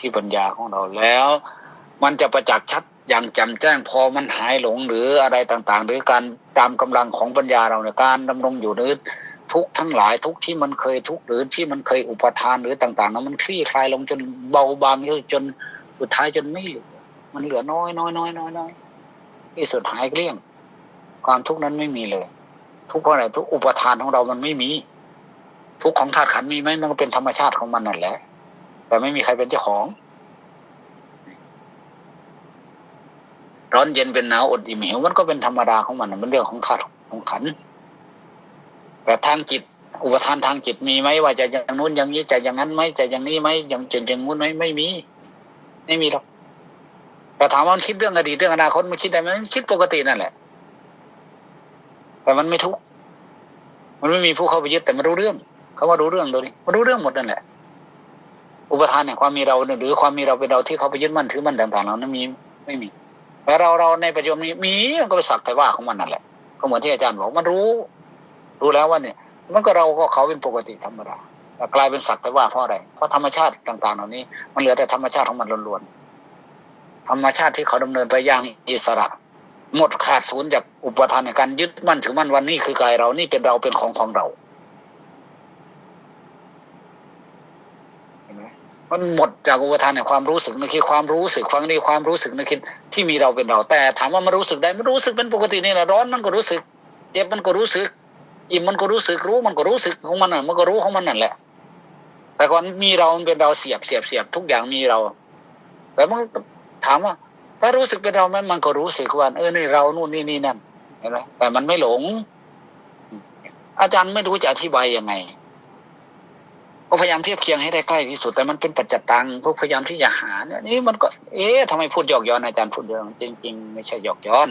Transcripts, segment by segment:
ที่ปัญญาของเราแล้ว มันจะประจักษ์ชัดอย่างจ่มแจ้งพอมันหายหลงหรืออะไรต่างๆ หรือการตามกำลังของปัญญาเราในการดำรงอยู่หรือทุกทั้งหลายทุกที่มันเคยทุกหรือที่มันเคยอุปทานหรือต่างๆนั้นมันคลี่คลายลงจนเบาบางจนสุดท้ายจนไม่เหลือ มันเหลือน้อยน้อยน้อยน้อยน้อยที่สุดหายเกลี้ยง ความทุกข์นั้นไม่มีเลย ทุกข์เพราะอะไรทุกอุปทานของเรามันไม่มี ทุกข์ของธาตุขันมีไหมมันก็เป็นธรรมชาติของมันนั่นแหละ แต่ไม่มีใครเป็นเจ้าของ ร้อนเย็นเป็นหนาวอดอิ่มหิวมันก็เป็นธรรมดาของมันมันเรื่องของธาตุของขัน แต่ทางจิต อุปทานทางจิตมีไหมว่าจะอย่างนู้นอย่างนี้จะอย่างนั้นไหมจะอย่างนี้ไหมอย่างจนอย่างนู้นไหมไม่มี ไม่มีหรอกแต่ถามว่ามันคิดเรื่องอดีตเรื่องอนาคตมันคิดได้ไหมมันคิดปกตินั่นแหละ แต่มันไม่ทุกข์มันไม่มีผู้เข้าไปยึดแต่มันรู้เรื่อง เขาว่ารู้เรื่องตัวนี้มันรู้เรื่องหมดนั่นแหละ อุปทานเนี่ยความมีเราหรือความมีเราเป็นเราที่เขาไปยึดมั่นถือมั่นต่างๆเรานั้นมีไม่มีแต่เราเราในปัจจุบันนี้มีมันก็ไปสักแต่ว่าของมันนั่นแหละก็เหมือนที่อาจารย์บอกมันรู้ รู้แล้วว่าเนี่ย มันก็เราก็เขาเป็นปกติธรรมดาแต่กลายเป็นสักแต่ว่าเพราะอะไรเพราะธรรมชาติต่าง ๆ เหล่านี้ มันเหลือแต่ธรรมชาติของมันล้วนๆธรรมชาติที่เขาดำเนินไปอย่างอิสระ หมดขาดศูนย์จากอุปทานในการยึดมั่นถือมั่นวันนี้คือกายเรานี่เป็นเราเป็นของของเราเห็นไห มันหมดจากอุปทานในความรู้สึกนึกคิดความรู้สึกฟังนี่ความรู้สึกนึกคิดที่มีเราเป็นเรา แต่ถามว่ามันรู้สึกได้มันรู้สึกเป็นปกตินี่แหละร้อนมันก็รู้สึกเจ็บมันก็รู้สึกอิ่มมันก็รู้สึกรู้มันก็รู้สึกของมันอะมันก็รู้ของมันนั่นแหละ แต่ก่อนมีเราเป็นเราเสียบเสียบเสียบทุกอย่างมีเรา แต่มันถามว่า ถ้ารู้สึกเป็นเราไหมมันก็รู้สึกว่าเออนี่เรานู่นนี่นี่นั่นเห็นไหมแต่มันไม่หลง อาจารย์ไม่รู้จะอธิบายยังไง ก็พยายามเทียบเคียงให้ได้ใกล้ที่สุด แต่มันเป็นปัจจตังพวกพยายามที่จะหาเนี่ยนี่มันก็ เอ๊ะทำไมพูดหยอกย้อนอาจารย์พูดเรื่องจริง ๆ ไม่ใช่หยอกย้อน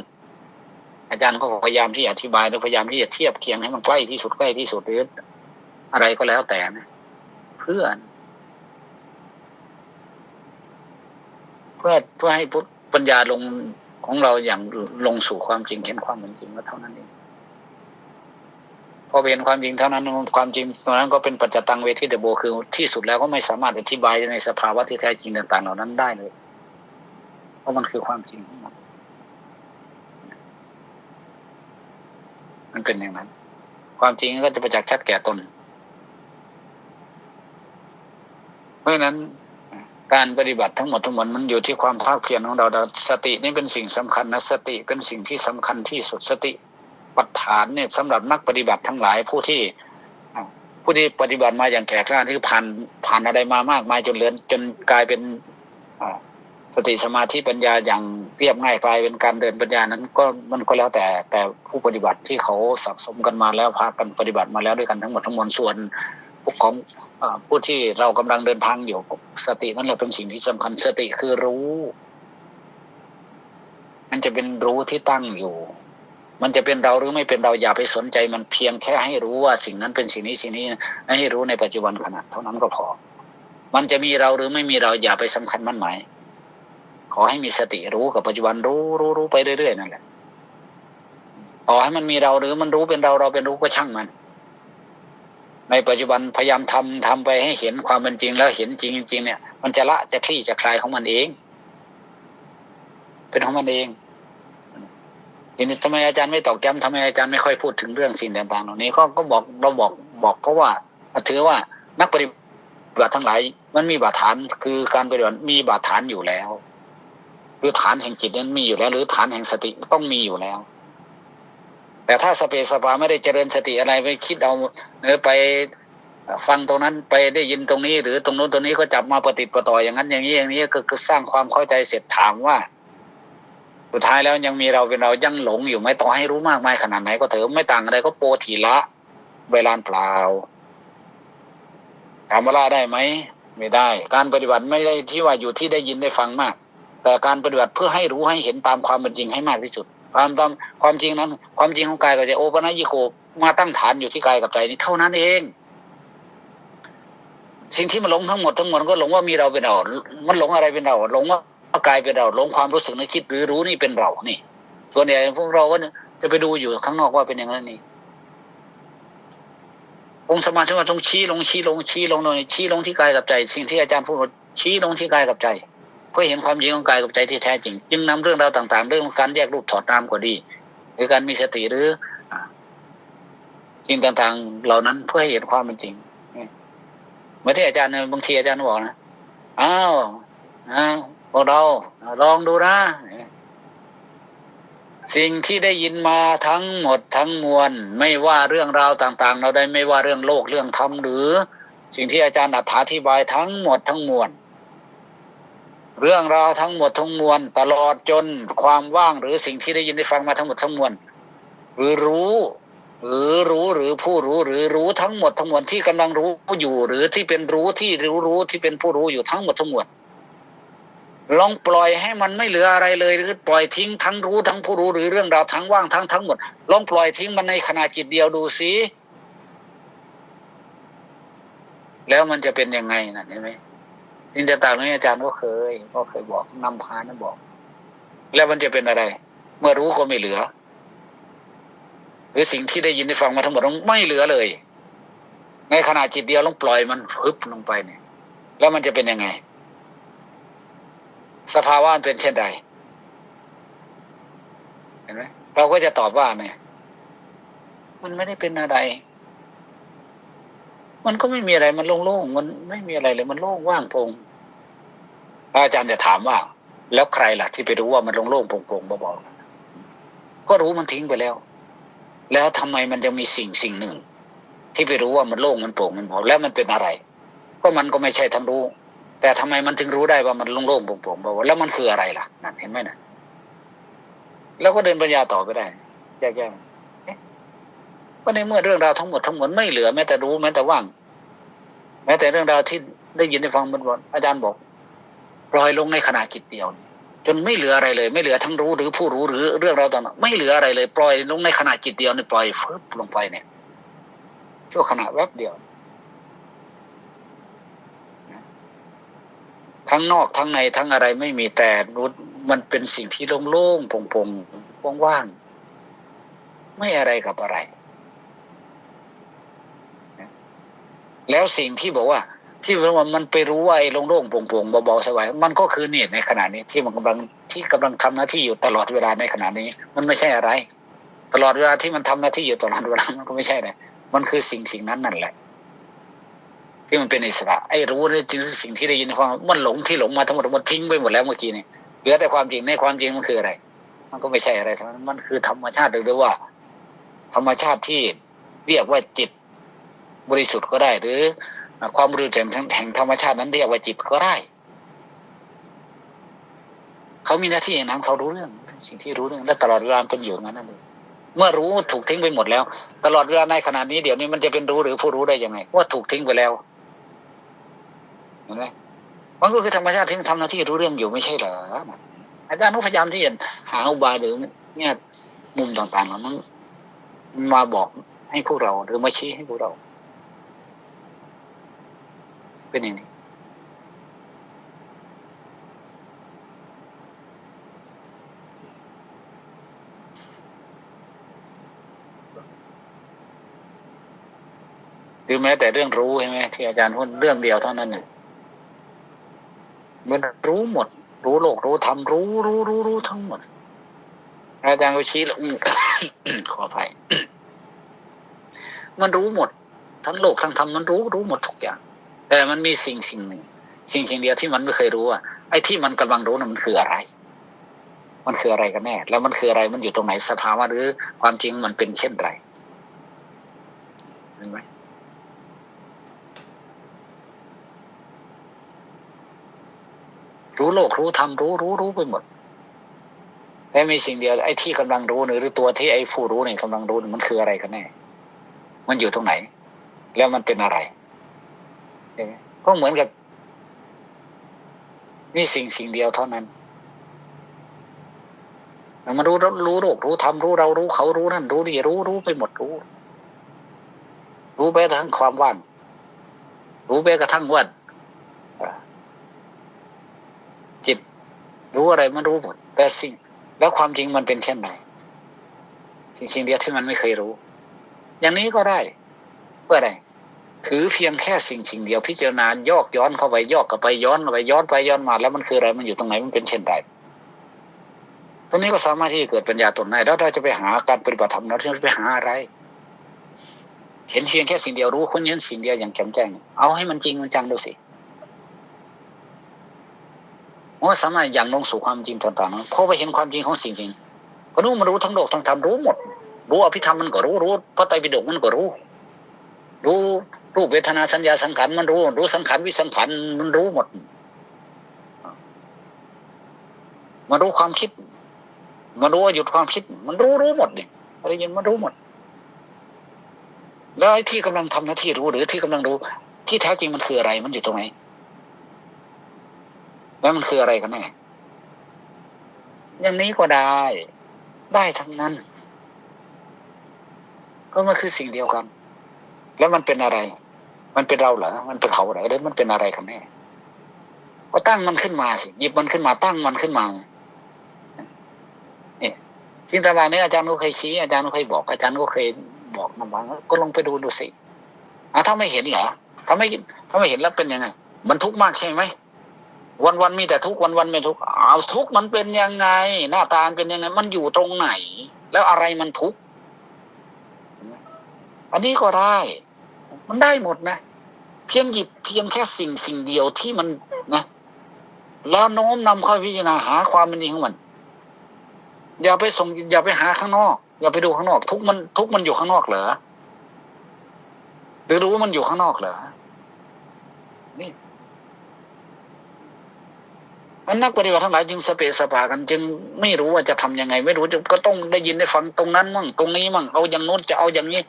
อาจารย์ก็พยายามที่จะอธิบายแล้วพยายามที่จะเทียบเคียงให้มันใกล้ที่สุดใกล้ที่สุดหรืออะไรก็แล้วแต่นะเพื่อเพื่อเพื่อให้พุทธปัญญาลงของเราอย่างลงสู่ความจริงเห็นความเป็นจริงก็เท่านั้นเอง พอเป็นความจริงเท่านั้นความจริงตรงนั้นก็เป็นปัจจตังเวทิเดโบคือที่สุดแล้วก็ไม่สามารถอธิบายในสภาวะที่แท้จริงต่างๆเหล่านั้นได้เลย เพราะมันคือความจริง มันเป็นอย่างนั้น ความจริงก็จะประจักษ์ชัดแก่ตนเพราะฉะนั้นการปฏิบัติทั้งหมดทั้งมวลมันอยู่ที่ความภาคเพียรของเราสตินี่เป็นสิ่งสำคัญนะสติเป็นสิ่งที่สำคัญที่สุดสติ ปัฏฐานเนี่ยสำหรับนักปฏิบัติทั้งหลายผู้ที่ผู้ที่ปฏิบัติมาอย่างแก่กล้าที่ผ่านผ่านอะไรมามากมายจนเลือนจนกลายเป็นสติสมาธิปัญญาอย่างเรียบง่ายกลายเป็นการเดินปัญญานั้นก็มันก็แล้วแต่แต่ผู้ปฏิบัติที่เขาสะสมกันมาแล้วพากันปฏิบัติมาแล้วด้วยกันทั้งหมดทั้งมวลส่วนพวกของผู้ที่เรากำลังเดินทางอยู่สตินั่นแหละเป็นสิ่งที่สำคัญสติคือรู้ มันจะเป็นรู้ที่ตั้งอยู่ มันจะเป็นเราหรือไม่เป็นเราอย่าไปสนใจมันเพียงแค่ให้รู้ว่าสิ่งนั้นเป็นสิ่งนี้สิ่งนี้ให้รู้ในปัจจุบันขณะเท่านั้นก็พอ มันจะมีเราหรือไม่มีเราอย่าไปสำคัญมันหมายขอให้มีสติรู้กับปัจจุบันรู้รู้รู้ไปเรื่อยๆนั่นแหละต่อให้มันมีเราหรือมันรู้เป็นเราเราเป็นรู้ก็ช่างมัน ในปัจจุบันพยายามทำทำไปให้เห็นความเป็นจริงแล้วเห็นจริงจริงเนี่ย มันจะละจะคลี่จะคลายของมันเอง เป็นของมันเอง ทีนี้ทำไมอาจารย์ไม่ตอกย้ำทำไมอาจารย์ไม่ค่อยพูดถึงเรื่องสิ่งต่างๆเหล่านี้ก็ก็บอกเราบอกบอกเพราะว่าถือว่านักปฏิบัติทั้งหลายมันมีบาดฐานคือการปฏิบัติมีบาดฐานอยู่แล้วคือฐานแห่งจิตนั้นมีอยู่แล้ว หรือฐานแห่งสติต้องมีอยู่แล้ว แต่ถ้าสเปสปาไม่ได้เจริญสติอะไรไปคิดเอาหรือไปฟังตรงนั้นไปได้ยินตรงนี้ หรือตรงโน้นตรงนี้ก็จับมาปฏิปต่ออย่างนั้นอย่างนี้อย่างนี้ก็คือสร้างความเข้าใจเสร็จถามว่า สุดท้ายแล้วยังมีเราเป็นเรายังหลงอยู่ไหมต่อให้รู้มากมายขนาดไหนก็เถอะไม่ต่างอะไรก็โปทีละ เวลาเปล่าถามว่าละได้ไหมไม่ได้ การปฏิบัติไม่ได้ที่ว่าอยู่ที่ได้ยินได้ฟังมาก แต่การปฏิบัติเพื่อให้รู้ให้เห็นตามความเป็นจริงให้มากที่สุด ความตามความจริงนั้น ความจริงของกายกับใจโอปนัญิโกมาตั้งฐานอยู่ที่กายกับใจนี้เท่านั้นเอง สิ่งที่มันหลงทั้งหมดทั้งมวลก็หลงว่ามีเราเป็นเรา มันหลงอะไรเป็นเราหลงว่า กายเป็นเราหลงความรู้สึกนึกคิดหรือรู้นี่เป็นเรานี่ส่วนใหญ่พวกเราก็จะไปดูอยู่ข้างนอกว่าเป็นอย่างนั้นนี่องค์สมาธิว่าต้องชี้ลงชี้ลงชี้ลงหน่อยชี้ลงที่กายกับใจ สิ่งที่อาจารย์พูดชี้ลงที่กายกับใจเพื่อเห็นความจริงของกายกับใจที่แท้จริง จึงนำเรื่องราวต่าง ๆ เรื่องการแยกรูปถอดนามก็ดี หรือการมีสติหรือสิ่งต่างๆ เหล่านั้นเพื่อให้เห็นความเป็นจริงเมื่อที่อาจารย์บางทีอาจารย์บอกนะอ้าวอ้าว พวกเราลองดูนะ สิ่งที่ได้ยินมาทั้งหมดทั้งมวล ไม่ว่าเรื่องราวต่าง ๆ เราได้ไม่ว่าเรื่องโลกเรื่องธรรมหรือ สิ่งที่อาจารย์อธิบายทั้งหมดทั้งมวลเรื่องราวทั้งหมดทั้งมวล ตลอดจนความว่างหรือสิ่งที่ได้ยินได้ฟังมาทั้งหมดทั้งมวลหรือรู้ หรือรู้หรือผู้รู้หรือรู้ทั้งหมดทั้งมวลที่กำลังรู้อยู่ หรือที่เป็นรู้ที่รู้รู้ที่เป็นผู้รู้อยู่ทั้งหมดทั้งมวล ลองปล่อยให้มันไม่เหลืออะไรเลยหรือปล่อยทิ้งทั้งรู้ทั้งผู้รู้หรือเรื่องราวทั้งว่างทั้งทั้งหมด ลองปล่อยทิ้งมันในขณะจิตเดียวดูสิแล้วมันจะเป็นยังไงนะเห็นไหมสิ่งต่างๆนี้อาจารย์ก็เคย ก็เคยบอกนำพานะบอก แล้วมันจะเป็นอะไร เมื่อรู้ก็ไม่เหลือ หรือสิ่งที่ได้ยินได้ฟังมาทั้งหมดไม่เหลือเลย ในขณะจิตเดียวลองปล่อยมันฮึบลงไปเนี่ย แล้วมันจะเป็นยังไง สภาวะมันเป็นเช่นใด เห็นไหมเราก็จะตอบว่าเนี่ยมันไม่ได้เป็นอะไร มันก็ไม่มีอะไร มันโล่งๆ มันไม่มีอะไรเลย มันโล่งว่างโปร่งอาจารย์จะถามว่า แล้วใครล่ะที่ไปรู้ว่ามันโล่งๆโปร่งๆเบาๆก็รู้มันทิ้งไปแล้ว แล้วทำไมมันจะมีสิ่งสิ่งหนึ่ง ที่ไปรู้ว่ามันโล่งมันโปร่งมันเบาแล้วมันเป็นอะไร ก็มันก็ไม่ใช่ทั้งรู้ แต่ทำไมมันถึงรู้ได้ว่ามันโล่งๆโปร่งๆเบาแล้วมันคืออะไรล่ะนั่นเห็นไหมนะแล้วก็เดินปัญญาต่อไปได้แยกๆก็ในเมื่อเรื่องราวทั้งหมดทั้งมวลไม่เหลือแม้แต่รู้แม้แต่ว่าง แม้แต่เรื่องราวที่ได้ยินได้ฟังบนบนอาจารย์บอกปล่อยลงในขณะจิตเดียวจนไม่เหลืออะไรเลย ไม่เหลือทั้งรู้หรือผู้รู้หรือเรื่องราวต่างๆไม่เหลืออะไรเลย ปล่อยลงในขณะจิตเดียวนี่ปล่อยฟึบลงไปเนี่ยชั่วขณะแวบเดียว ทั้งนอกทั้งในทั้งอะไรไม่มีแต่รู้มันเป็นสิ่งที่โล่งๆโปร่งๆว่างๆไม่อะไรกับอะไร แล้วสิ่งที่บอกว่า ที่ว่ามันไปรู้ว่าไอ้โล่งๆโปร่งๆเบาๆสบายมันก็คือเนี่ยในขณะนี้ที่มันกำลังที่กำลังทำหน้าที่อยู่ตลอดเวลาในขณะนี้ มันไม่ใช่อะไร ตลอดเวลาที่มันทำหน้าที่อยู่ตลอดเวลามันก็ไม่ใช่เลยมันคือสิ่งสิ่งนั้นนั่นแหละ ที่มันเป็นอิสระไอ้รู้นี่จริงสิ่งที่ได้ยินฟังมันหลงที่หลงมาทั้งหมดมันทิ้งไปหมดแล้วเมื่อกี้นี่เหลือแต่ความจริงในความจริงมันคืออะไร มันก็ไม่ใช่อะไรทั้งนั้นมันคือธรรมชาติหรือว่า ธรรมชาติที่เรียกว่าจิตบริสุทธิ์ก็ได้ หรือ ความบริสุทธิ์แห่งแห่งธรรมชาตินั้นเรียกว่าจิตก็ได้เขามีหน้าที่อย่างนั้นเขารู้เรื่องสิ่งที่รู้เรื่องและตลอดเวลาเป็นอยู่นั้นนั่นเองเมื่อรู้ถูกทิ้งไปหมดแล้ว ตลอดเวลาในขณะนี้เดี๋ยวนี้มันจะเป็นรู้หรือผู้รู้ได้ยังไง ว่าถูกทิ้งไปแล้ว เห็นไหมมันก็คือธรรมชาติที่มันทำหน้าที่รู้เรื่องอยู่ไม่ใช่เหรออาจารย์นุพยายามที่จะหาอุบายหรือเนี่ยมุมต่างๆเหล่านั้นมาบอกให้พวกเราหรือมาชี้ให้พวกเรา เป็นอย่างนี้หรือแม้แต่เรื่องรู้ใช่ไหมที่อาจารย์พูดเรื่องเดียวเท่านั้นเนี่ย มันรู้หมด รู้โลกรู้ธรรมรู้รู้รู้รู้ทั้งหมด อาจารย์ก็ชี้ล้วขออภัยมันรู้หมด ทั้งโลกทั้งธรรมมันรู้รู้หมดทุกอย่าง แต่มันมีสิ่งสิ่งหนึ่ง สิ่งสิ่งเดียวที่มันไม่เคยรู้อะไอ้ที่มันกำลังรู้น่ะมันคืออะไร มันคืออะไรกันแน่ แล้วมันคืออะไรมันอยู่ตรงไหนสภาวะหรือ ความจริงมันเป็นเช่นไรเห็นไหม รู้โลกรู้ธรรมรู้รู้รู้ไปหมดแต่มีสิ่งเดียวไอ้ที่กำลังรู้หรือตัวที่ไอ้ผู้รู้เนี่ยกำลังรู้มันคืออะไรกันแน่ มันอยู่ตรงไหน แล้วมันเป็นอะไรก็เหมือนกับ มีสิ่งสิ่งเดียวเท่านั้นมันรู้รู้โลกรู้ธรรมรู้เรารู้เขารู้นั่นรู้นี่รู้รู้ไปหมดรู้ รู้ไปทั้งความว่างรู้ไปกระทั่งวัน จิต รู้อะไรมันรู้หมด แต่สิ่ง แล้วความจริงมันเป็นเช่นไรสิ่งสิ่งเดียวที่มันไม่เคยรู้ อย่างนี้ก็ได้เพื่ออะไรถือเพียงแค่สิ่งสิ่งเดียวพิจารณายอกย้อนเข้าไปยอกกลับไปย้อนเข้าไปย้อนไปย้อนมา แล้วมันคืออะไรมันอยู่ตรงไหนมันเป็นเช่นไรตรงนี้ก็สามารถที่จะเกิดปัญญาตนได้แล้วเราจะไปหาการปฏิบัติธรรมเราจะไปหาอะไร เห็นเพียงแค่สิ่งเดียวรู้คนเห็นสิ่งเดียวอย่างแจ่มแจ้งเอาให้มันจริงมันจังดูสิ ว่าสามารถย่างลงสู่ความจริงต่างๆเพอไปเห็นความจริงของสิ่งจริงก็รู้มันรู้ทั้งโลกทั้งธรรมรู้หมด รู้อภิธรรมมันก็รู้รู้พระไตรปิฎกมันก็รู้ รู้รูปเวทนาสัญญาสังขารมันรู้ รู้สังขารวิสังขารมันรู้หมดมารู้ความคิดมารู้ว่าหยุดความคิด มันรู้รู้หมดเนี่ยอะไรยินมันรู้หมด แล้วไอ้ที่กำลังทำหน้าที่รู้หรือที่กำลังรู้ ที่แท้จริงมันคืออะไร มันอยู่ตรงไหน แล้วมันคืออะไรกันแน่อย่างนี้ก็ได้ ได้ทั้งนั้น ก็มันคือสิ่งเดียวกัน แล้วมันเป็นอะไร มันเป็นเราเหรอมันเป็นเขาเหรอหรือมันเป็นอะไรกันแน่ก็ตั้งมันขึ้นมาสิหยิบมันขึ้นมาตั้งมันขึ้นมาเนี่ยจินตนาเนี่ยอาจารย์ก็เคยชี้อาจารย์ก็เคยบอกอาจารย์ก็เคยบอกมาบ้างก็ลองไปดูดูสิอะถ้าไม่เห็นเหรอถ้าไม่ถ้าไม่เห็นแล้วเป็นยังไงมันทุกข์มากใช่ไหม วันวันมีแต่ทุกวันวันไม่ทุกเอาทุกมันเป็นยังไง หน้าตาเป็นยังไง มันอยู่ตรงไหน แล้วอะไรมันทุกอันนี้ก็ได้ มันได้หมดนะ เพียงหยิบเพียงแค่สิ่งสิ่งเดียวที่มันนะแล้วโน้มนำเข้าพิจารณาหาความเป็นจริงของมัน อย่าไปส่งอย่าไปหาข้างนอก อย่าไปดูข้างนอก ทุกมันทุกมันอยู่ข้างนอกเหรอหรือรู้มันอยู่ข้างนอกเหรอนี่ มันนักปฏิบัติทั้งหลายจึงสเปสปากัน จึงไม่รู้ว่าจะทํำยังไง ไม่รู้จะก็ต้องได้ยินได้ฟังตรงนั้นมั่งตรงนี้มั่งเอาอย่างโน้นจะเอาอย่างนี้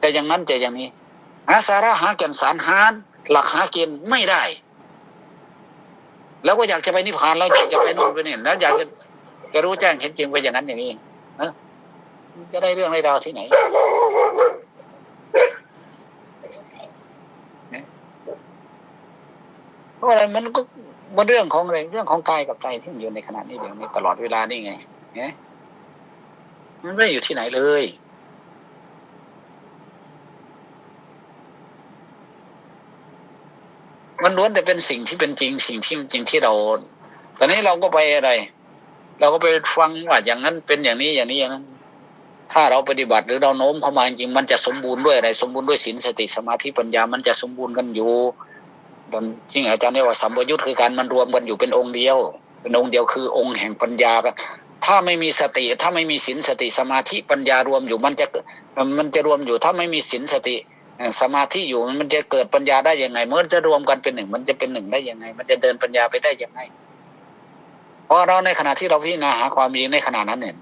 แต่อย่างนั้นจะอย่างนี้หาสาระหาแก่นสารหาหลักหาเกณฑ์ไม่ได้ แล้วก็อยากจะไปนิพพานแล้วอยากจะไปนู่นไปนี่แล้วอยากจะจะรู้แจ้งเห็นจริงไปอย่างนั้นอย่างนี้นะจะได้เรื่องในราวที่ไหนเพราะอะไรมันก็ บนเรื่องของอะไรเรื่องของกายกับใจที่มันอยู่ในขณะนี้เดี๋ยวนี้ตลอดเวลานี่ไงเนี่ยมันไม่ได้อยู่ที่ไหนเลย มันล้วนแต่เป็นสิ่งที่เป็นจริง สิ่งที่จริงที่เรา ตอนนี้เราก็ไปอะไร เราก็ไปฟังว่าอย่างนั้นเป็นอย่างนี้อย่างนี้อย่างนั้น ถ้าเราปฏิบัติหรือเราโน้มเข้ามาจริงมันจะสมบูรณ์ด้วยอะไร สมบูรณ์ด้วยศีลสติสมาธิปัญญา มันจะสมบูรณ์กันอยู่ จริงอาจารย์เรียกว่าสัมปยุทธ์คือการมันรวมกันอยู่เป็นองค์เดียว เป็นองค์เดียวคือองค์แห่งปัญญา ถ้าไม่มีสติ ถ้าไม่มีศีลสติสมาธิปัญญารวมอยู่มันจะมันจะรวมอยู่ถ้าไม่มีศีลสติสมาธิอยู่มันจะเกิดปัญญาได้ยังไง เมันจะรวมกันเป็นหนึ่ง มันจะเป็นหนึ่งได้ยังไง มันจะเดินปัญญาไปได้ยังไงเพราะเราในขณะที่เราพิจารณาหาความจริงในขณะนั้นเนี่ย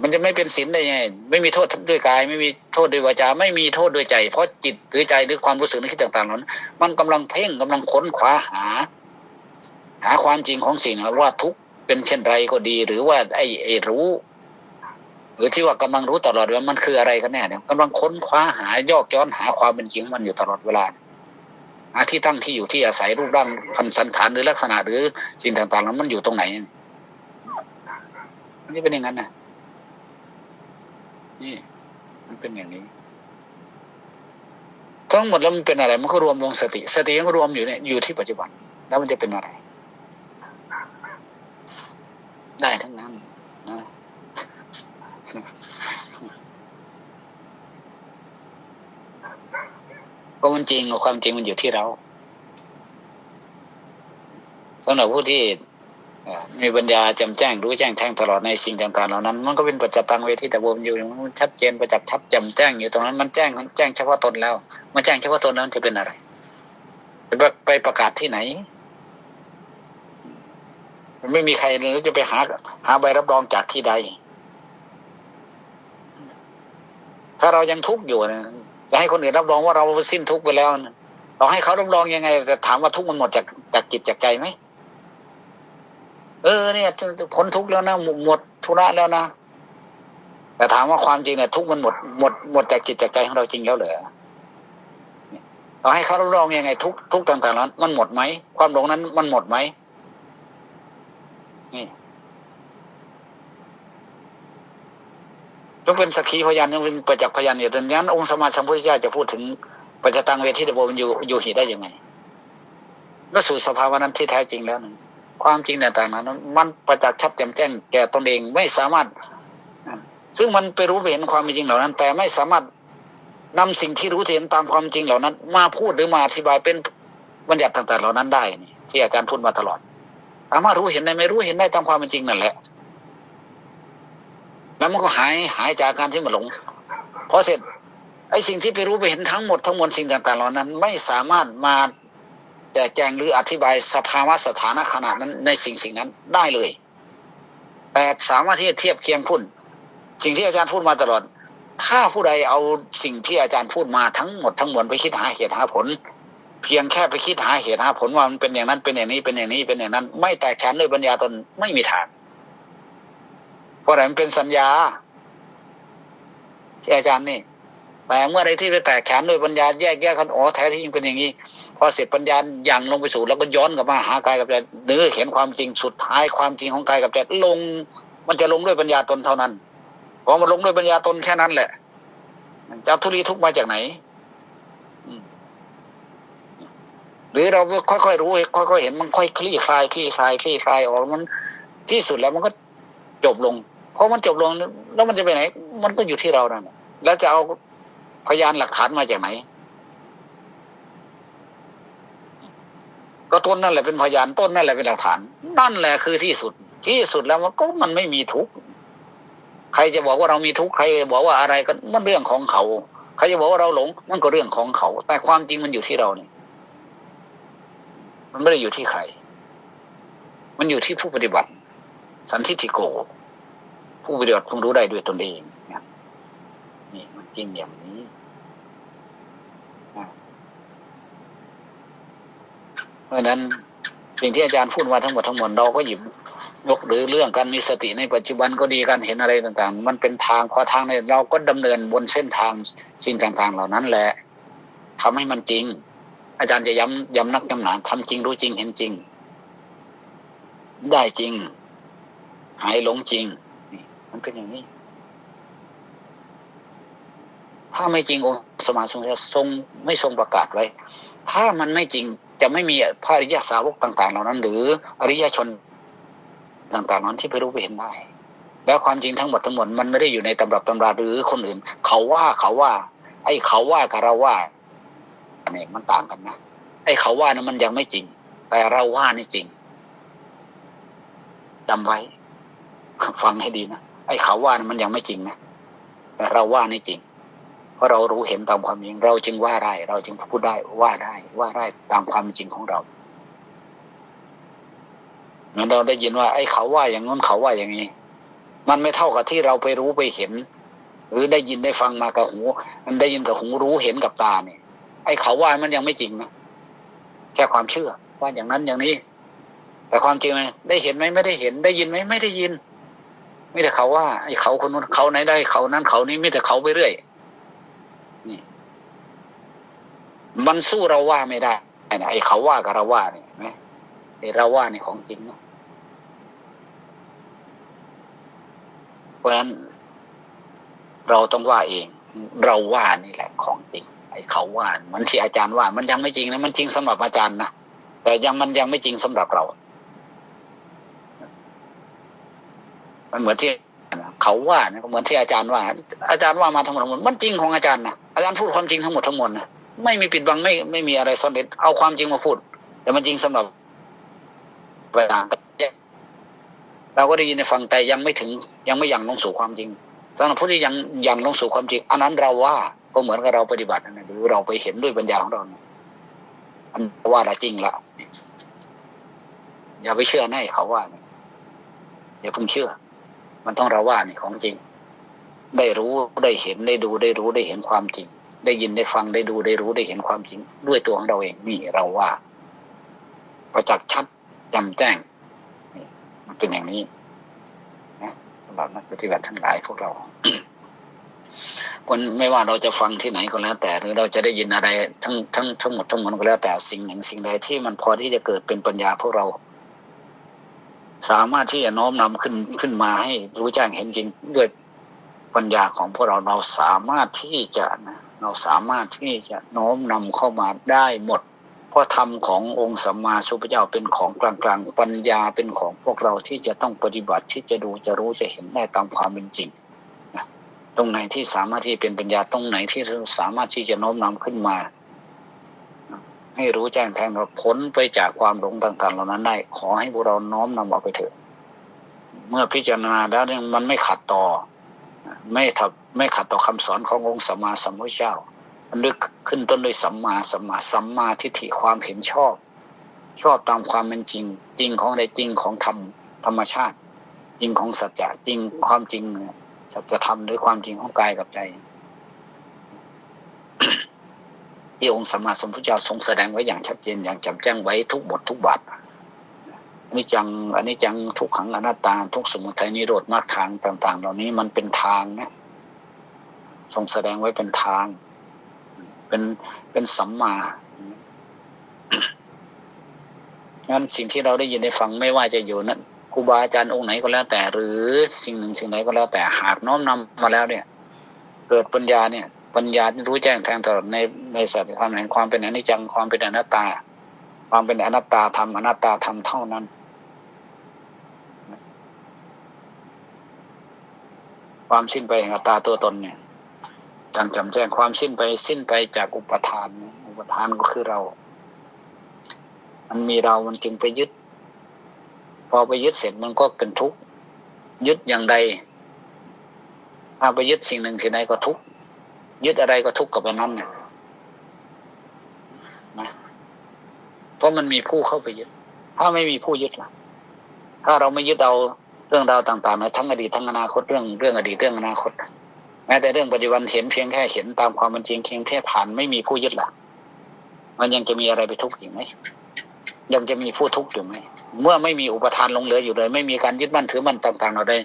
มันจะไม่เป็นศีลได้ยังไง ไม่มีโทษด้วยกาย ไม่มีโทษด้วยวาจา ไม่มีโทษด้วยใจ เพราะจิตหรือใจหรือความรู้สึกนึกคิดต่างๆนั้น มันกำลังเพ่งกำลังค้นคว้าหา หาความจริงของสิ่งว่าทุกเป็นเช่นไรก็ดี หรือว่าไอ้ไอ้รู้ หรือที่ว่ากำลังรู้ตลอดว่ามันคืออะไรกันแน่เนี่ยกำลังค้นคว้าหายอกย้อนหาความเป็นจริงมันอยู่ตลอดเวลาหาที่ตั้งที่อยู่ที่อาศัยรูปร่างพันสันฐานหรือลักษณะหรือสิ่งต่างๆนั้นมันอยู่ตรงไหนนี่เป็นอย่างนั้นนะ นี่มันเป็นอย่างนี้ทั้งหมดแล้วมันเป็นอะไร มันก็รวมลงสติ สติมันรวมอยู่เนี่ยอยู่ที่ปัจจุบัน แล้วมันจะเป็นอะไร ได้ทั้งนั้นนะก็มันจริงความจริงมันอยู่ที่เราสำหรับผู้ที่ มีปัญญาจำแจ้งรู้แจ้งแทงตลอดในสิ่งต่างๆเหล่านั้น มันก็เป็นปัจจตังเวทีแต่วมอยู่มันชัดเจนประจักษ์ชัดจำแจ้งอยู่ตรงนั้นมันแจ้งแจ้งเฉพาะตนแล้วมันแจ้งเฉพาะตนนั้นจะเป็นอะไรไปประกาศที่ไหนมันไม่มีใครเลยจะไปหา หาใบรับรองจากที่ใด ถ้าเรายังทุกข์อยู่นะจะให้คนอื่นรับรองว่าเราสิ้นทุกข์ไปแล้วเราให้เขารับรองยังไงแต่ถามว่าทุกข์มันหมดจากจากจิตจากใจไหม เออเนี่ยพ้นทุกข์แล้วนะหมดธุระแล้วนะแต่ถามว่าความจริงเนี่ยทุกมันหมดหมดหมดจากจิตจากใจของเราจริงแล้วเหรอเราให้เขารับรองยังไง ทุกทุกต่างๆนั้นมันหมดไหมความหลงนั้นมันหมดไหมนี่ต้องเป็นสักขีพยานยังเป็นประจักษ์พยานอยู่ดังนั้นองค์สมมาสัมพุทธเจ้าจะพูดถึงปัจจตังเวทิตโบมันอยู่อยู่หิได้ยังไงแล้วสู่สภาวะนั้นที่แท้จริงแล้วนั้น ความจริงต่างๆนั้นมันประจักษ์ชัดแจ่มแจ้งแก่ตนเองไม่สามารถ ซึ่งมันไปรู้เห็นความจริงเหล่านั้น แต่ไม่สามารถนำสิ่งที่รู้เห็นตามความจริงเหล่านั้น มาพูดหรือมาอธิบายเป็นบัญญัติต่าง ๆ เหล่านั้นได้นี่ที่อาจารย์พูดมาตลอดสามารถรู้เห็นได้ไม่รู้เห็นได้ตามความเป็นจริงนั่นแหละ แล้วมันก็หายหายจากการที่มันหลงพอเสร็จไอ้สิ่งที่ไปรู้ไปเห็นทั้งหมดทั้งมวลสิ่งต่างๆเหล่านั้น ไม่สามารถมา แจกแจงหรืออธิบายสภาวะสถานะขณะนั้นในสิ่งสิ่งนั้นได้เลย แต่สามารถที่จะเทียบเคียงพุ่น สิ่งที่อาจารย์พูดมาตลอด ถ้าผู้ใดเอาสิ่งที่อาจารย์พูดมาทั้งหมดทั้งมวลไปคิดหาเหตุหาผล เพียงแค่ไปคิดหาเหตุหาผลว่ามันเป็นอย่างนั้นเป็นอย่างนี้เป็นอย่างนี้เป็นอย่างนั้น ไม่แตกฉานด้วยปัญญาตนไม่มีทางเพราะอะไรมันเป็นสัญญาที่อาจารย์นี่ แต่เมื่อไรที่ไปแตกฉานด้วยปัญญาแยกแยกกันอ๋อแท้ที่จริงเป็นอย่างนี้ พอเสร็จปัญญาอย่างลงไปสู่แล้วก็ย้อนกลับมาหากายกับใจหรือเห็นความจริงสุดท้ายความจริงของกายกับใจลง มันจะลงด้วยปัญญาตนเท่านั้นพอมันลงด้วยปัญญาตนแค่นั้นแหละจะทุลีทุกมาจากไหนหรือเราค่อยๆรู้ค่อยๆเห็นมันค่อยคลี่คลายคลี่คลายคลี่คลายออกมันที่สุดแล้วมันก็จบลงเพอมันจบลง แล้วมันจะไปไหน มันก็อยู่ที่เรานั่นแล้วจะเอา พยานหลักฐานมาจากไหน ก็ต้นนั่นแหละเป็นพยานต้นนั่นแหละเป็นหลักฐาน นั่นแหละคือที่สุด ที่สุดแล้วมันก็มันไม่มีทุกข์ใครจะบอกว่าเรามีทุกข์ใครบอกว่าอะไรก็มันเรื่องของเขา ใครจะบอกว่าเราหลงนั่นก็เรื่องของเขา แต่ความจริงมันอยู่ที่เราเนี่ยมันไม่ได้อยู่ที่ใคร มันอยู่ที่ผู้ปฏิบัติ สันทิฐิโก ผู้ปฏิบัติคงรู้ได้ด้วยตนเองนี่มันจริงอย่างนี้ เพ ราะนั้นสิ่งที่อาจารย์พูดมาทั้งหมดทั้งมวลเราก็หยิบยกหรือเรื่องการมีสติในปัจจุบันก็ดีการเห็นอะไรต่างๆ มันเป็นทางขอทางเนี่ยเราก็ดำเนินบนเส้นทางสิ่งต่างๆ เหล่านั้นแหละทำให้มันจริง อาจารย์จะย้ำย้ำนักย้ำหนาทำจริงรู้จริงเห็นจริง ได้จริง หายหลงจริงมันเป็นอย่างนี้ ถ้าไม่จริงองค์สมาสมจะทรงไม่ทรงประกาศไว้ ถ้ามันไม่จริง จะไม่มีพระอริยสาวกต่าง ๆ เหล่านั้น หรืออริยชนต่าง ๆ นั้นที่ไปรู้ไปเห็นได้ แล้วความจริงทั้งหมดทั้งมวลมันไม่ได้อยู่ในตำรับตำราหรือคนอื่น เขาว่าเขาว่า ไอ้เขาว่ากับเราว่าอันนี้มันต่างกันนะไอ้เขาว่านะมันยังไม่จริง แต่เราว่านี่จริงจำไว้ ฟังให้ดีนะไอ้เขาว่านะมันยังไม่จริงนะแต่เราว่านี่จริง เพราะเรารู้เห็นตามความจริง เราจึงว่าได้ เราจึงพูดได้ว่าได้ว่าได้ตามความจริงของเราเหมือนเราได้ยินว่าไอ้เขาว่าอย่างนู้นเขาว่าอย่างนี้ มันไม่เท่ากับที่เราไปรู้ไปเห็น หรือได้ยินได้ฟังมากับหู มันได้ยินกับหูรู้เห็นกับตาเนี่ย ไอ้เขาว่ามันยังไม่จริงนะแค่ความเชื่อว่าอย่างนั้นอย่างนี้ แต่ความจริงไหมได้เห็นไหมไม่ได้เห็น ได้ยินไหมไม่ได้ยินไม่แต่เขาว่าไอ้เขาคนนู้นเขาไหนได้เขานั้นเขานี้ไม่แต่เขาไปเรื่อย นี่ มันสู้เราว่าไม่ได้ไอ้เขาว่ากับเราว่าเนี่ยไหมไอ้เราว่านี่ของจริงนะเพราะฉะนั้น เราต้องว่าเอง เราว่านี่แหละ ของจริง ไอ้เขาว่า มันที่อาจารย์ว่า มันยังไม่จริงนะมันจริงสำหรับอาจารย์นะแต่ยังมันยังไม่จริงสำหรับเรา มันเหมือนที่เขาว่านะเหมือนที่อาจารย์ว่า อาจารย์ว่ามาทั้งหมดทั้งมมันจริงของอาจารย์นะอาจารย์พูดความจริงทั้งหมดทั้งมวลนะ ไม่มีปิดบังไม่ไม่มีอะไรซ่อนเร้นเอาความจริงมาพูด แต่มันจริงสำหรับเวลาเราก็ได้ยินในฟังแต่ยังไม่ถึงยังไม่ยังลงสู่ความจริงสำหรับผู้ที่ยังยังลงสู่ความจริง อันนั้นเราว่าก็เหมือนกับเราปฏิบัตินะหรือเราไปเห็นด้วยปัญญาของเราอันว่าละจริงละอย่าไปเชื่อในเขาว่าอย่าเพิ่งเชื่อ มันต้องเราว่านี่ของจริง ได้รู้ได้เห็นได้ดูได้รู้ได้เห็นความจริง ได้ยินได้ฟังได้ดูได้รู้ได้เห็นความจริงด้วยตัวของเราเองนี่เราว่า ประจักษ์ชัดจำแจ้งนี่มันเป็นอย่างนี้นะสำหรับนักปฏิบัติทั้งหลายพวกเราคนไม่ว่าเราจะฟังที่ไหนก็แล้ว แต่หรือเราจะได้ยินอะไรทั้งทั้งทั้งหมดทั้งมวลก็แล้วแต่สิ่งหนึ่งสิ่งใดที่มันพอที่จะเกิดเป็นปัญญาพวกเรา สามารถที่จะน้อมนำขึ้นขึ้นมาให้รู้แจ้งเห็นจริงด้วย ปัญญาของพวกเราเราสามารถที่จะนะเราสามารถที่จะโน้มนำเข้ามาได้หมด เพราะธรรมขององค์สัมมาสัมพุทธเจ้าเป็นของกลางๆ ปัญญาเป็นของพวกเราที่จะต้องปฏิบัติที่จะดูจะรู้จะเห็นได้ตามความเป็นจริงนะตรงไหนที่สามารถที่เป็นปัญญาตรงไหนที่สามารถที่จะโน้มนำขึ้นมา ให้รู้แจ้งแทงเราพ้นไปจากความหลงต่าง ๆ เหล่านั้นได้ ขอให้พวกเราน้อมนำเอาไปเถอะ เมื่อพิจารณาแล้วมันไม่ขัดต่อ ไม่ทับไม่ขัดต่อคำสอนขององค์สัมมาสัมพุทธเจ้ามันลึกขึ้นต้นด้วยสัมมาสัมมาสัมมาทิฏฐิความเห็นชอบ ชอบตามความเป็นจริง จริงของใดจริงของธรรมธรรมชาติ จริงของสัจจะจริงความจริงสัจธรรมหรือความจริงของกายกับใจที่องค์สัมมาสัมพุทธเจ้าทรงแสดงไว้อย่างชัดเจนอย่างจำแจ้งไว้ทุกบททุกบาท นิจังอันนี้จังทุกขังอนัตตา ทุกสมุทัยนิโรธมรรคทางต่าง ๆ เหล่านี้มันเป็นทางนะทรงแสดงไว้เป็นทาง เป็นเป็นสัมมางั้นสิ่งที่เราได้ยินได้ฟังไม่ว่าจะอยู่นั้นครูบาอาจารย์องค์ไหนก็แล้วแต่ หรือสิ่งหนึ่งสิ่งไหนก็แล้วแต่หากน้อมนำมาแล้วเนี่ย เกิดปัญญาเนี่ย ปัญญาที่รู้แจ้งแทงตลอดในในสัจธรรมแห่งความเป็นอนิจจังความเป็นอนัตตา ความเป็นอนัตตาธรรมอนัตตาธรรมเท่านั้น ความสิ้นไปแห่งอัตตาตัวตนเนี่ยจังจำแจ้งความสิ้นไปสิ้นไปจากอุปทาน อุปทานก็คือเรา มันมีเรามันจึงไปยึด พอไปยึดเสร็จมันก็เป็นทุกข์ยึดอย่างใดถ้าไปยึดสิ่งหนึ่งสิ่งใดก็ทุกข์ยึดอะไรก็ทุกข์กับอันนั้นเนี่ยนะเพราะมันมีผู้เข้าไปยึด ถ้าไม่มีผู้ยึดล่ะ ถ้าเราไม่ยึดเอา เรื่องราวต่างๆในทั้งอดีตทั้งอนาคตเรื่องเรื่องอดีตเรื่องอนาคตแม้แต่เรื่องปัจจุบันเห็นเพียงแค่เห็นตามความเป็นจริงเพียงแค่ผ่านไม่มีผู้ยึดหล่ะมันยังจะมีอะไรไปทุกข์อีกไหมยังจะมีผู้ทุกข์อยู่ไหมเมื่อไม่มีอุปทานลงเหลืออยู่เลย ไม่มีการยึดมั่นถือมั่นต่างๆเราได้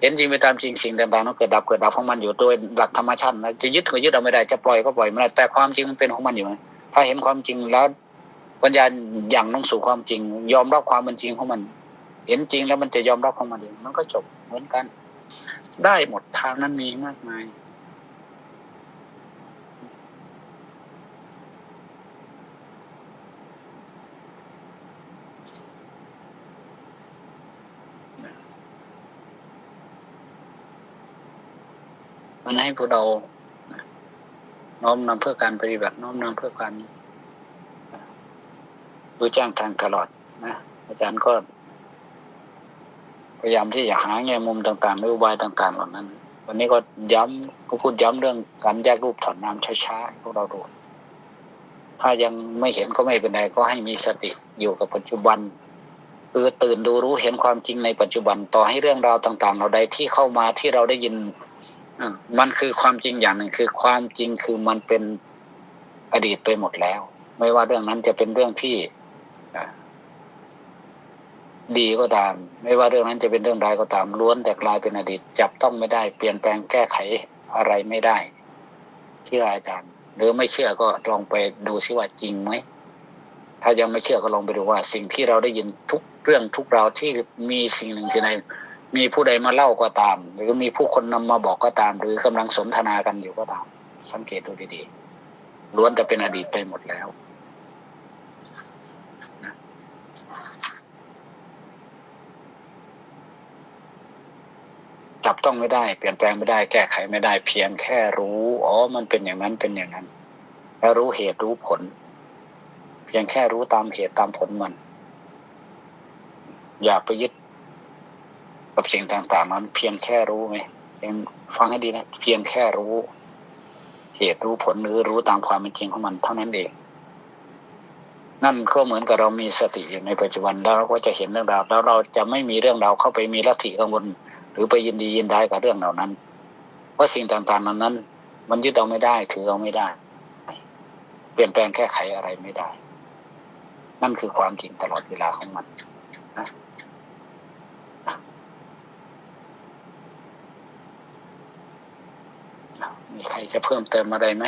เห็นจริงไปตามจริงสิ่งต่างๆนั้นเกิดดับเกิดดับของมันอยู่โดยหลักธรรมชาตินะจะยึดก็ยึดเอาไม่ได้จะปล่อยก็ปล่อยไม่ได้แต่ความจริงมันเป็นของมันอยู่ถ้าเห็นความจริงแล้วปัญญาอย่างลงสู่ความจริง ยอมรับความเป็นจริงของมัน เห็นจริงแล้วมันจะยอมรับของมันเองมันก็จบเหมือนกัน ได้หมดทางนั้นมีมากมายมันให้พวกเราน้อมนำเพื่อการปฏิบัติ น้อมนำเพื่อการรู้แจ้งทางตลอดนะอาจารย์ก็ พยายามที่จะหาแง่มุมต่างๆนโยบายต่างๆเหล่านั้น วันนี้ก็ย้ำก็พูดย้ำเรื่องการแยกรูปถอนน้ำช้าๆพวกเราดู ถ้ายังไม่เห็นก็ไม่เป็นไรก็ให้มีสติอยู่กับปัจจุบันคือตื่นดูรู้เห็นความจริงในปัจจุบันต่อให้เรื่องราวต่างๆเราใดที่เข้ามาที่เราได้ยินมันคือความจริงอย่างหนึ่งคือความจริงคือมันเป็นอดีตไปหมดแล้ว ไม่ว่าเรื่องนั้นจะเป็นเรื่องที่ ดีก็ตาม ไม่ว่าเรื่องนั้นจะเป็นเรื่องใดก็ตามล้วนแต่กลายเป็นอดีต จับต้องไม่ได้เปลี่ยนแปลงแก้ไขอะไรไม่ได้ที่อาจารย์ หรือไม่เชื่อก็ลองไปดูซิว่าจริงไหมถ้ายังไม่เชื่อก็ลองไปดูว่า สิ่งที่เราได้ยินทุกเรื่องทุกราวที่มีสิ่งหนึ่งที่ใดมีผู้ใดมาเล่าก็ตาม หรือมีผู้คนนำมาบอกก็ตาม หรือกำลังสนทนากันอยู่ก็ตาม สังเกตดูดีๆล้วนแต่เป็นอดีตไปหมดแล้ว จับต้องไม่ได้ เปลี่ยนแปลงไม่ได้ แก้ไขไม่ได้ เพียงแค่รู้อ๋อมันเป็นอย่างนั้นเป็นอย่างนั้น แล้วรู้เหตุรู้ผล เพียงแค่รู้ตามเหตุตามผลมัน อย่าไปยึดกับสิ่งต่างๆนั้นเพียงแค่รู้ไหมยังฟังให้ดีนะเพียงแค่รู้ เหตุรู้ผลหรือรู้ตามความเป็นจริงของมันเท่านั้นเองนั่นก็เหมือนกับเรามีสติอยู่ในปัจจุบันแล้วเราก็จะเห็นเรื่องราวแล้วเราจะไม่มีเรื่องราวเข้าไปมีลัทธิกังวล หรือไปยินดียินได้กับเรื่องเหล่านั้นเพราะสิ่งต่างๆนั้นนั้น มันยึดเอาไม่ได้ถือเอาไม่ได้ เปลี่ยนแปลงแก้ไขอะไรไม่ได้ นั่นคือความจริงตลอดเวลาของมันนะมีใครจะเพิ่มเติมอะไรไหม